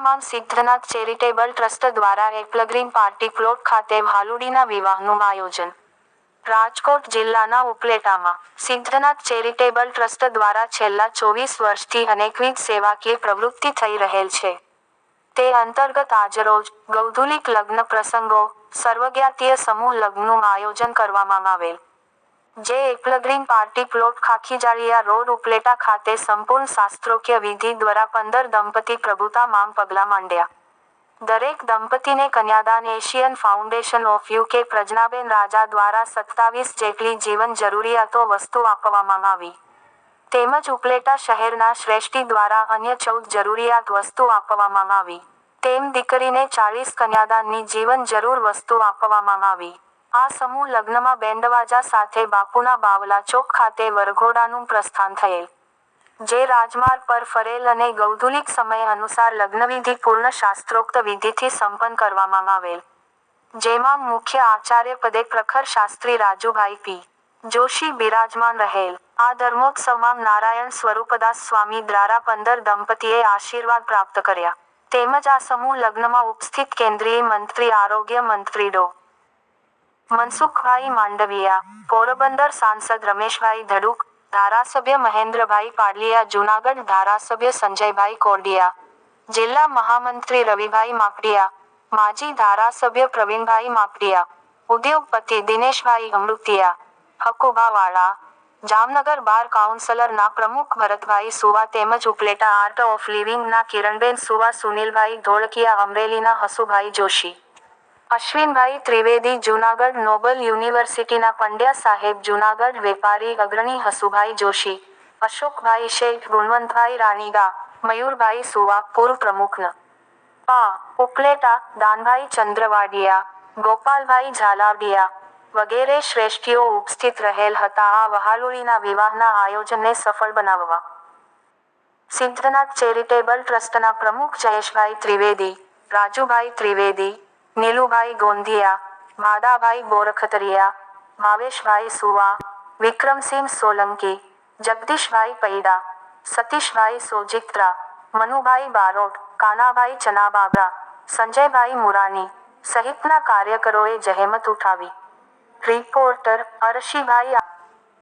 ઉપલેટામાં Siddhnath charitable trust દ્વારા એકલગ્રીન party plot ખાતે ભાલુડીના વિવાહનું આયોજન. રાજકોટ જિલ્લાના ઉપલેટામાં સિદ્ધનાથ ચેરિટેબલ ટ્રસ્ટ દ્વારા છેલ્લા ચોવીસ વર્ષથી અનેકવિધ સેવાકીય પ્રવૃત્તિ થઈ રહેલ છે. તે અંતર્ગત આજરોજ ગૌધુલિક લગ્ન પ્રસંગો, સર્વજ્ઞાતીય સમૂહ લગ્નનું આયોજન કરવામાં આવેલ. જે Apple Green party plot Khakhijaliya road Upleta ખાતે સંપૂર્ણ શાસ્ત્રોક્ય વિધિ દ્વારા પંદર દંપતી પ્રભુતા માંગ પગલાં માંડ્યા. દરેક દંપતીને કન્યાદાન Asian foundation of UK Pragnaben Raja દ્વારા સત્તાવીસ જેટલી જીવન જરૂરિયાતો વસ્તુ આપવામાં આવી. તેમજ ઉપલેટા શહેરના શ્રેષ્ઠી દ્વારા અન્ય ચૌદ જરૂરિયાત વસ્તુ આપવામાં આવી. તેમ દીકરીને ચાલીસ કન્યાદાનની જીવન જરૂર વસ્તુ આપવામાં આવી. આ સમૂહ લગ્નમાં બેન્ડવાજા સાથે બાપુના બાવલા ચોક ખાતે વરઘોડાનું પ્રસ્થાન થયેલ. જે રાજમાર્ગ પર ફરેલ અને ગૌધુલિક સમય અનુસાર લગ્નવિધિ પૂર્ણ શાસ્ત્રોક્ત વિધિથી સંપન્ન કરવામાં આવેલ. જેમાં મુખ્ય આચાર્ય પદે પ્રખર શાસ્ત્રી રાજુભાઈ પી. જોશી બિરાજમાન રહેલ. આ ધર્મોત્સવમાં નારાયણ સ્વરૂપદાસ સ્વામી દ્વારા પંદર દંપતીએ આશીર્વાદ પ્રાપ્ત કર્યા. તેમજ આ સમૂહ લગ્નમાં ઉપસ્થિત કેન્દ્રીય મંત્રી, આરોગ્ય મંત્રી ડો. મનસુખભાઈ માંડવિયા, પોરબંદર સાંસદ રમેશભાઈ ધડુક, ધારાસભ્ય મહેન્દ્રભાઈ પાડલિયા, જૂનાગઢ ધારાસભ્ય સંજયભાઈ કોરડિયા, જિલ્લા મહામંત્રી રવિભાઈ માકડિયા, માજી ધારાસભ્ય પ્રવીણભાઈ માકડિયા, ઉદ્યોગપતિ દિનેશભાઈ અમૃતિયા, હકુભાવાળા, જામનગર બાર કાઉન્સલરના પ્રમુખ ભરતભાઈ સુવા તેમજ ઉપલેટા આર્ટ ઓફ લિવિંગના કિરણબેન સુવા, સુનિલભાઈ ધોળકિયા, અમરેલીના હસુભાઈ જોશી. અશ્વિનભાઈ ત્રિવેદી, જૂનાગઢ નોબલ યુનિવર્સિટીના પંડ્યા સાહેબ, જૂનાગઢ વેપારી અગ્રણી હસુભાઈ જોશી, અશોકભાઈ શેઠ ગુણવંતભાઈ રાણીગા, મયુરભાઈ સુવા, પૂર્વ પ્રમુખ પા, ઉપલેટા, દાનભાઈ ચંદ્રવાડિયા, ગોપાલભાઈ ઝાલાવડિયા વગેરે શ્રેષ્ઠીઓ ઉપસ્થિત રહેલ હતા આ વહાલુડીના વિવાહના આયોજનને સફળ બનાવવા. સિદ્ધનાથ ચેરિટેબલ ટ્રસ્ટના પ્રમુખ જયેશભાઈ ત્રિવેદી, રાજુભાઈ ત્રિવેદી નીલુભાઈ ગોંધિયા, માદાભાઈ બોરખતરિયા ભાવેશભાઈ સુવા, વિક્રમસિંહ સોલંકી, જગદીશભાઈ પૈડા, સતીશભાઈ સોજિત્રા, મનુભાઈ બારોટ, કાનાભાઈ ચનાબાબરા, સંજયભાઈ મુરાની સહિતના કાર્યકરોએ જહેમત ઉઠાવી. રિપોર્ટર અરશીભાઈ